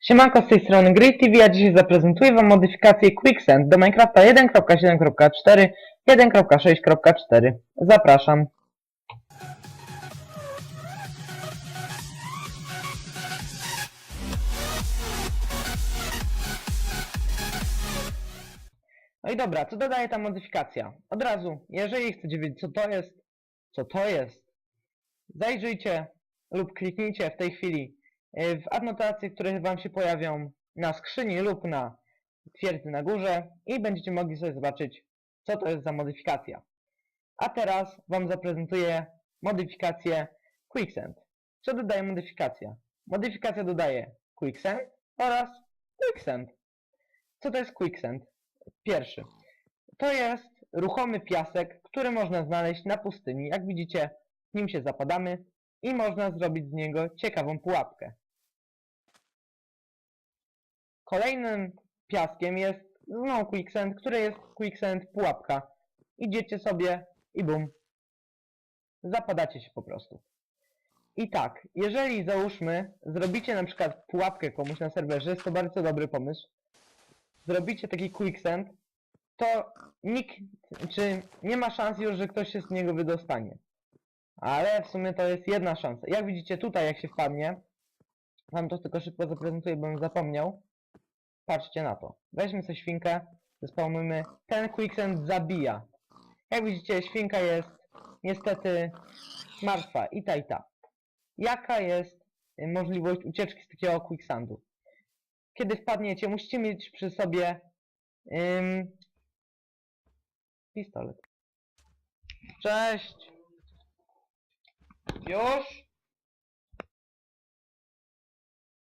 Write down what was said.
Siemanko, z tej strony Great TV, a dzisiaj zaprezentuję Wam modyfikację Quicksand do Minecrafta 1.7.4, 1.6.4. Zapraszam. No i dobra, co dodaje ta modyfikacja? Od razu, jeżeli chcecie wiedzieć co to jest, co to jest, zajrzyjcie lub kliknijcie w tej chwili w adnotacje, które Wam się pojawią na skrzyni lub na twierdzy na górze i będziecie mogli sobie zobaczyć, co to jest za modyfikacja. A teraz Wam zaprezentuję modyfikację Quicksand. Co dodaje modyfikacja? Modyfikacja dodaje Quicksand oraz Quicksand. Co to jest Quicksand? Pierwszy. To jest ruchomy piasek, który można znaleźć na pustyni. Jak widzicie, nim się zapadamy i można zrobić z niego ciekawą pułapkę. Kolejnym piaskiem jest znowu quicksand, który jest quicksand pułapka. Idziecie sobie i bum. Zapadacie się po prostu. I tak, jeżeli załóżmy, zrobicie na przykład pułapkę komuś na serwerze, jest to bardzo dobry pomysł. Zrobicie taki quicksand, to nikt, czy nie ma szans już, że ktoś się z niego wydostanie. Ale w sumie to jest jedna szansa. Jak widzicie tutaj, jak się wpadnie, wam to tylko szybko zaprezentuję, bo bym zapomniał. Patrzcie na to. Weźmy sobie świnkę, zespawnujmy. Ten quicksand zabija. Jak widzicie, świnka jest niestety martwa. I ta, i ta. Jaka jest możliwość ucieczki z takiego quicksandu? Kiedy wpadniecie, musicie mieć przy sobie ym, pistolet. Cześć! Już?